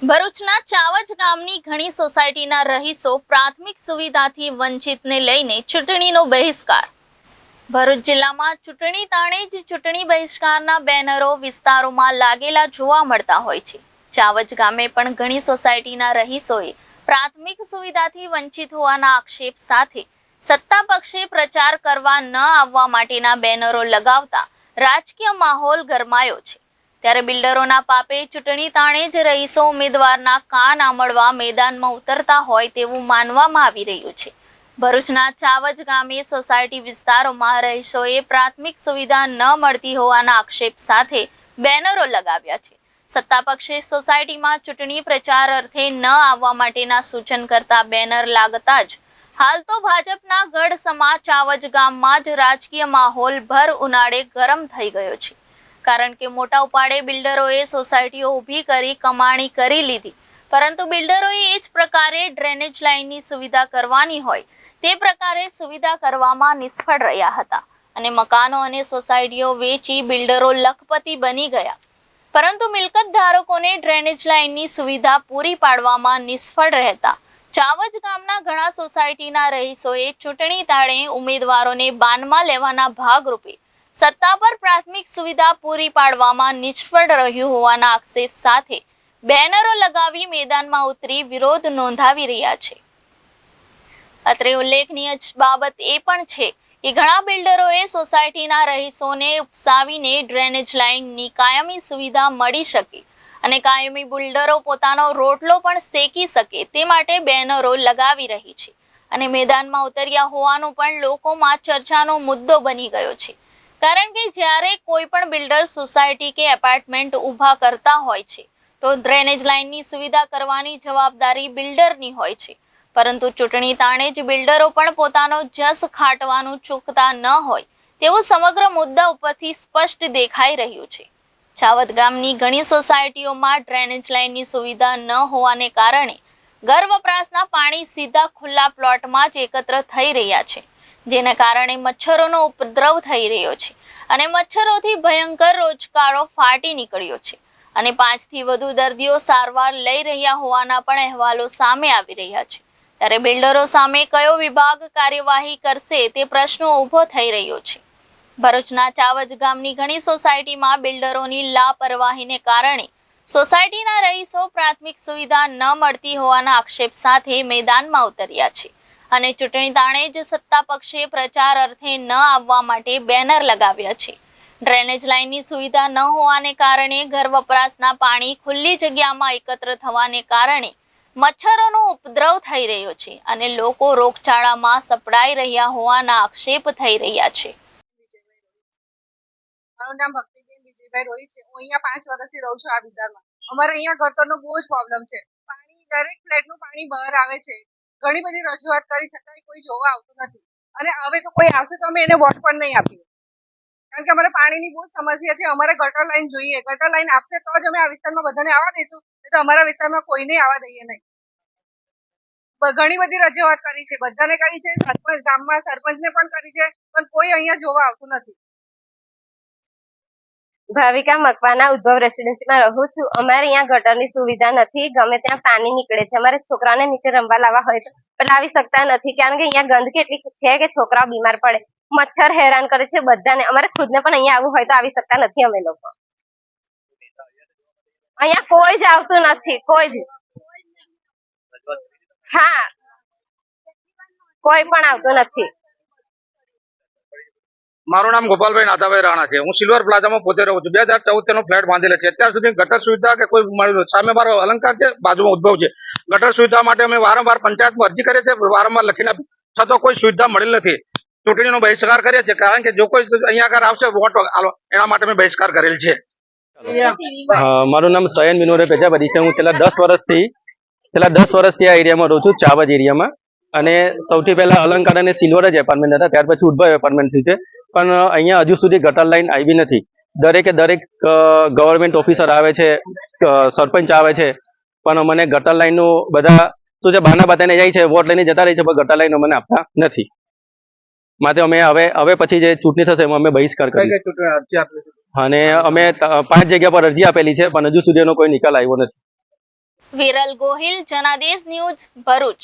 ભરૂચના ચાવજ ગામની ઘણી સોસાયટીના રહીશો પ્રાથમિક સુવિધાથી વંચિતને લઈને ચૂંટણીનો બહિષ્કાર. ભરૂચ જિલ્લામાં ચૂંટણી તાણે જ ચૂંટણી બહિષ્કારના બેનરો વિસ્તારોમાં લાગેલા જોવા મળતા હોય છે. ચાવજ ગામે પણ ઘણી સોસાયટીના રહીશોએ પ્રાથમિક સુવિધાથી વંચિત હોવાના આક્ષેપ સાથે સત્તા પક્ષે પ્રચાર કરવા ન આવવા માટેના બેનરો લગાવતા રાજકીય માહોલ ગરમાયો છે. ત્યારે બિલ્ડરોના પાપે ચૂંટણી તાણે જ રહીશો ઉમેદવારના કાન આમળવા મેદાનમાં ઉતરતા હોય તેવું માનવામાં આવી રહ્યું છે. ભરૂચના ચાવજ ગામે સોસાયટી વિસ્તારોમાં રહીશોએ પ્રાથમિક સુવિધા ન મળતી હોવાના આક્ષેપ સાથે બેનરો લગાવ્યા છે. સત્તા પક્ષે સોસાયટીમાં ચૂંટણી પ્રચાર અર્થે ન આવવા માટેના સૂચન કરતા બેનર લાગતા જ હાલ તો ભાજપના ગઢ સમા ચાવજ ગામમાં જ રાજકીય માહોલ ભર ઉનાળે ગરમ થઈ ગયો છે. કારણ કે મોટા ઉપાડે બિલ્ડરોએ સોસાયટીઓ ઊભી કરી કમાણી કરી લીધી. પરંતુ બિલ્ડરોએ એ જ પ્રકારે ડ્રેનેજ લાઇનની સુવિધા કરવાની હોય, તે પ્રકારે સુવિધા કરવામાં નિષ્ફળ રહ્યા હતા અને મકાનો અને સોસાયટીઓ વેચી બિલ્ડરો લખપતિ બની ગયા. પરંતુ મિલકત ધારકોને ડ્રેનેજ લાઇનની સુવિધા પૂરી પાડવામાં નિષ્ફળ રહેતા. ચાવજ ગામના ઘણા સોસાયટીના રહીશોએ ચૂંટણી તાળે ઉમેદવારોને બાનમાં લેવાના ભાગરૂપે સત્તા પર પ્રાથમિક સુવિધા પૂરી પાડવામાં નિષ્ફળ રહ્યું હોવાના આક્ષેપ સાથે બેનરો લગાવી મેદાનમાં ઉતરી વિરોધ નોંધાવી રહ્યા છે. અત્રે ઉલ્લેખનીય બાબત એ પણ છે કે ઘણા બિલ્ડરોએ સોસાયટીના રહીશોને ઉપસાવીને ડ્રેનેજ લાઇનની કાયમી સુવિધા મળી શકે અને કાયમી બિલ્ડરો પોતાનો રોટલો પણ શેકી શકે તે માટે બેનરો લગાવી રહી છે અને મેદાનમાં ઉતર્યા હોવાનું પણ લોકોમાં ચર્ચાનો મુદ્દો બની ગયો છે. કારણ કે જ્યારે કોઈ પણ બિલ્ડર સોસાયટી કે એપાર્ટમેન્ટ ઊભા કરતા હોય છે, તો ડ્રેનેજ લાઇનની સુવિધા કરવાની જવાબદારી બિલ્ડરની હોય છે. પરંતુ ચૂંટણી તાણે જ બિલ્ડરો પણ પોતાનો જસ ખાટવાનું ચૂકતા ન હોય, તેવું સમગ્ર મુદ્દા ઉપરથી સ્પષ્ટ દેખાઈ રહ્યું છે. છાવત ગામની ઘણી સોસાયટીઓમાં ડ્રેનેજ લાઇનની સુવિધા ન હોવાને કારણે ઘર વપરાશના પાણી સીધા ખુલ્લા પ્લોટમાં જ એકત્ર થઈ રહ્યા છે, જેના કારણે મચ્છરોનો ઉપદ્રવ થઈ રહ્યો છે. અને મચ્છરોથી ભયંકર રોજગારો ફાટી નીકળ્યો છે. અને પાંચથી વધુ દર્દીઓ સારવાર લઈ રહ્યા હોવાના પણ અહેવાલો સામે આવી રહ્યા છે. ત્યારે બિલ્ડરો સામે કયો વિભાગ કાર્યવાહી કરશે તે પ્રશ્નો ઊભો થઈ રહ્યો છે. ભરૂચના ચાવજ ગામની ઘણી સોસાયટીમાં બિલ્ડરોની લાપરવાહીને કારણે સોસાયટીના રહીશો પ્રાથમિક સુવિધા ન મળતી હોવાના આક્ષેપ સાથે મેદાનમાં ઉતર્યા છે. અને ચૂંટણી તાણે જ સત્તા પક્ષે પ્રચાર અર્થે ન આવવા માટે બેનર લગાવ્યા છે. ડ્રેનેજ લાઇનની સુવિધા ન હોવાને કારણે ઘર વપરાશના પાણી ખુલ્લી જગ્યામાં એકત્ર થવાને કારણે મચ્છરોનો ઉપદ્રવ થઈ રહ્યો છે અને લોકો રોગચાળામાં સપડાઈ રહ્યા હોવાના આક્ષેપ થઈ રહ્યા છે. મારું નામ ભક્તિબેન વિજયભાઈ રોહી છે. હું અહીંયા પાંચ વર્ષથી રહું છું આ વિસ્તારમાં. અમારે અહીંયા ગટરનો બહુ જ પ્રોબ્લેમ છે. પાણી દરેક ફ્લેટનું પાણી બહાર આવે છે. ઘણી બધી રજૂઆત કરી છતાંય કોઈ જોવા આવતું નથી. અને હવે તો કોઈ આવશે તો અમે એને વોટ પણ નહીં આપીએ. કારણ કે અમારે પાણીની બહુ સમસ્યા છે, અમારે ગટર લાઈન જોઈએ. ગટર લાઈન આપશે તો જ અમે આ વિસ્તારમાં બધાને આવવા દઈશું. તો અમારા વિસ્તારમાં કોઈને આવવા દઈએ નહીં. ઘણી બધી રજૂઆત કરી છે. બધાને કરી છે. સરપંચ, ગામમાં સરપંચને પણ કરી છે. પણ કોઈ અહીંયા જોવા આવતું નથી. ભાવિકા મકવાના ઉદ્ભવ રેસિડેન્સીમાં રહું છું. અમારે અહીંયા ગટરની સુવિધા નથી. ગમે ત્યાં પાણી નીકળે છે. અમારે છોકરાને નીચે રમવા લાવવા હોય તો પણ આવી શકતા નથી. કારણ કે અહીંયા ગંદકી એટલી છે કે છોકરાઓ બીમાર પડે. મચ્છર હેરાન કરે છે બધાને. અમારે ખુદને પણ અહીંયા આવવું હોય તો આવી શકતા નથી અમે લોકો. અહીંયા કોઈ જ આવતું નથી. કોઈ જ. હા. કોઈ પણ આવતું નથી. મારું નામ ગોપાલભાઈ નાથાભાઈ રાણા છે. હું સિલ્વર પ્લાઝામાં પોતે રહું છું. બે હજાર ચૌદ તેનો ફ્લેટ બાંધેલો છે. અત્યાર સુધી ગટર સુવિધા કે કોઈ મળ્યું નથી. સામે મારો અલંકાર છે બાજુમાં ઉદ્ભવ છે. ગટર સુવિધા માટે અમે વારંવાર પંચાયતમાં અરજી કરીએ છીએ. વારંવાર લખીને. છતાં કોઈ સુવિધા મળેલ નથી. ચૂંટણીનો બહિષ્કાર કરીએ છીએ. કારણ કે જો કોઈ અહીંયા આગળ આવશે વોટ એના માટે અમે બહિષ્કાર કરેલ છે. મારું નામ સયન વિનોદ પ્રજાપતિ છે. હું છેલ્લા દસ વર્ષથી છેલ્લા દસ વર્ષથી આ એરિયામાં રહું છું ચાવજ એરિયામાં. અને સૌથી પહેલા અલંકાર અને સિલ્વર જ એપાર્ટમેન્ટ હતા. ત્યાર પછી ઉદ્ભવ એપાર્ટમેન્ટ થયું છે. પણ અહીંયા હજુ સુધી ગટર લાઈન આવી નથી. દરેકે દરેક ગવર્મેન્ટ ઓફિસર આવે છે સરપંચ આવે છે પણ મને ગટર લાઈનનું બધા શું છે બહાના બતાવીને જાય છે વોટ લઈને જતા રહે છે પણ ગટર લાઈન મને આપતા નથી. માટે અમે હવે હવે પછી જે ચૂંટણી થશે એમાં અમે બહિષ્કાર કરીશું? અને અમે પાંચ જગ્યા પર અરજી આપેલી છે પણ હજુ સુધી એનો કોઈ નિકાલ આવ્યો નથી. વિરલ ગોહિલ જનાદેશ ન્યૂઝ ભરૂચ.